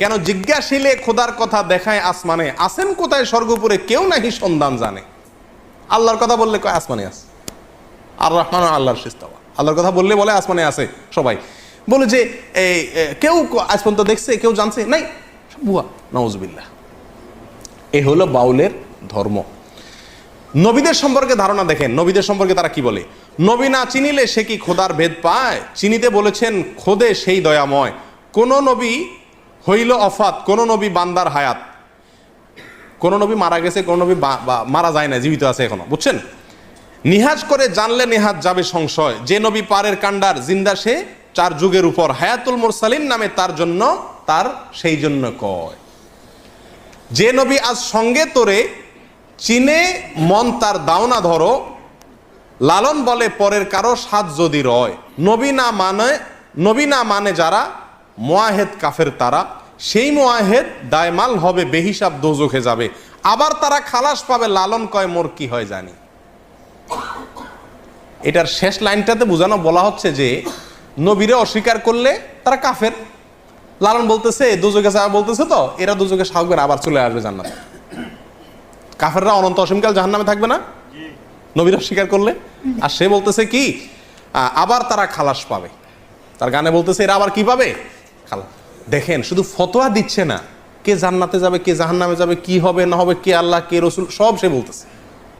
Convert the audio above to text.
কেন জিজ্ঞাসিলে খোদার কথা দেখায় আসমানে? আসেন কোথায় স্বর্গপুরে? কেউ নাহি সন্ধান জানে। আল্লাহর কথা বললে কয়, আসমানে আছে। আর রহমান আল্লাহর শিস্তাওয়া আল্লাহর কথা বললে বলে আসমানে আছে সবাই। বলে যে এই কেউ আজ পর্যন্ত দেখছে, কেউ জানছে? নাই। সব ভুয়া। নওয়াজবিল্লাহ এ হলো বাউলের ধর্ম। নবীদের সম্পর্কে ধারণা দেখেন। নবীদের সম্পর্কে তারা কি বলে? নবী না চিনিলে সে কি খোদার ভেদ পায়? চিনিতে বলেছেন, খোদে সেই দয়াময়। কোন নবী হইল অফাত, কোন নবী বান্দার হায়াত। কোন নবী মারা গেছে, কোন নবী মারা যায় না জীবিত আছে এখনও, বুঝছেন? নিহাজ করে জানলে নেহাজ যাবে সংশয়। যে নবী পারের কান্ডার জিন্দা সে, চার যুগের উপর। হায়াতুল মুরসালিন নামে তার জন্য, তার সেই জন্য কয়। যে নবী আজ সঙ্গে তোরে চিনে মন তার দাওনা ধরো, লালন বলে পরের কারও সাত যদি রয়। নবী না মানে নবী না মানে যারা মোয়াহেদ কাফের তারা, সেই মোয়াহেদ দায়মাল হবে, বেহিসাব দোজখে যাবে। আবার তারা খালাস পাবে, লালন কয়, মোর কি হয় জানি। এটার শেষ লাইনটাতে বোঝানো বলা হচ্ছে যে, নবীরে অস্বীকার করলে তারা কাফের। লালন বলতেছে দুযোগে যাবে বলতেছে তো, এরা দুযোগে সাহবেন আবার চলে আসবে জান্নাত। কাফেররা অনন্ত অসীমকাল জাহান্নামে থাকবে না? নবীর অস্বীকার করলে? আর সে বলতেছে কি আবার তারা খালাস পাবে। তার গানে বলতেছে, এরা আবার কি পাবে? খালা। দেখেন, শুধু ফতোয়া দিচ্ছে না। কে জান্নাতে যাবে, কে জাহান্নামে যাবে, কি হবে, না হবে, কে আল্লাহ, কে রসুল, সব সে বলতেছে।